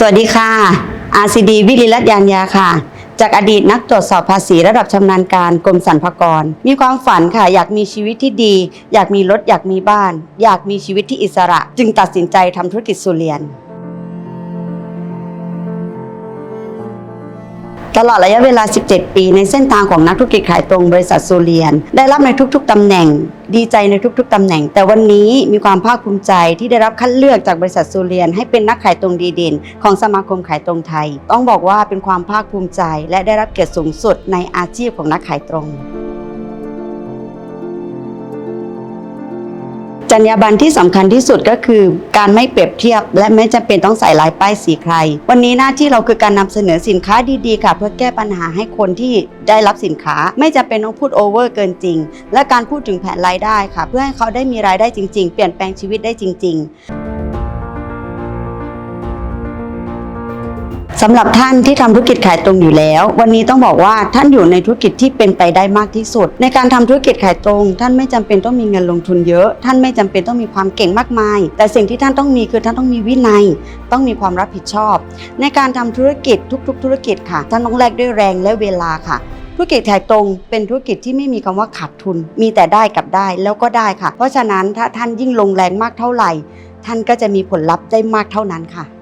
สวัสดีค่ะ RCD วิริรัตยานยาค่ะ จากอดีตนักตรวจสอบภาษีระดับชำนาญการกรมสรรพากร มีความฝันค่ะ อยากมีชีวิตที่ดี อยากมีรถอยากมีบ้าน อยากมีชีวิตที่อิสระ จึงตัดสินใจทำธุรกิจสุเรียน ตลอดระยะเวลา 17 ปี ในเส้นทางของนักธุรกิจขายตรงบริษัทซูเรียน ได้รับในทุกๆตำแหน่ง ดีใจในทุกๆตำแหน่ง แต่วันนี้มีความภาคภูมิใจที่ได้รับคัดเลือกจากบริษัทซูเรียน ให้เป็นนักขายตรงดีเด่น ของสมาคมขายตรงไทย ต้องบอกว่าเป็นความภาคภูมิใจ และได้รับเกียรติสูงสุดในอาชีพของนักขายตรง จรรยาบรรณที่สำคัญที่สุดก็คือการไม่เปรียบเทียบ และไม่จำเป็นต้องใส่ลายป้ายสีใคร วันนี้หน้าที่เราคือการนำเสนอสินค้าดีๆค่ะ เพื่อแก้ปัญหาให้คนที่ได้รับสินค้า ไม่จำเป็นต้องพูดโอเวอร์เกินจริง และการพูดถึงแผนรายได้ค่ะ เพื่อให้เขาได้มีรายได้จริง ๆ เปลี่ยนแปลงชีวิตได้จริง ๆ สำหรับท่านที่ทำธุรกิจขายตรงอยู่แล้ว วันนี้ต้องบอกว่าท่านอยู่ในธุรกิจที่เป็นไปได้มากที่สุด ในการทำธุรกิจขายตรง ท่านไม่จำเป็นต้องมีเงินลงทุนเยอะ ท่านไม่จำเป็นต้องมีความเก่งมากมาย แต่สิ่งที่ท่านต้องมีคือท่านต้องมีวินัย ต้องมีความรับผิดชอบ ในการทำธุรกิจทุก ๆ ธุรกิจค่ะ ท่านต้องแลกด้วยแรงและเวลาค่ะธุรกิจขายตรงเป็นธุรกิจที่ไม่มีคำว่าขาดทุน มีแต่ได้กับได้แล้วก็ได้ค่ะ เพราะฉะนั้นถ้าท่านยิ่งลงแรงมากเท่าไหร่ ท่านก็จะมีผลลัพธ์ได้มากเท่านั้นค่ะ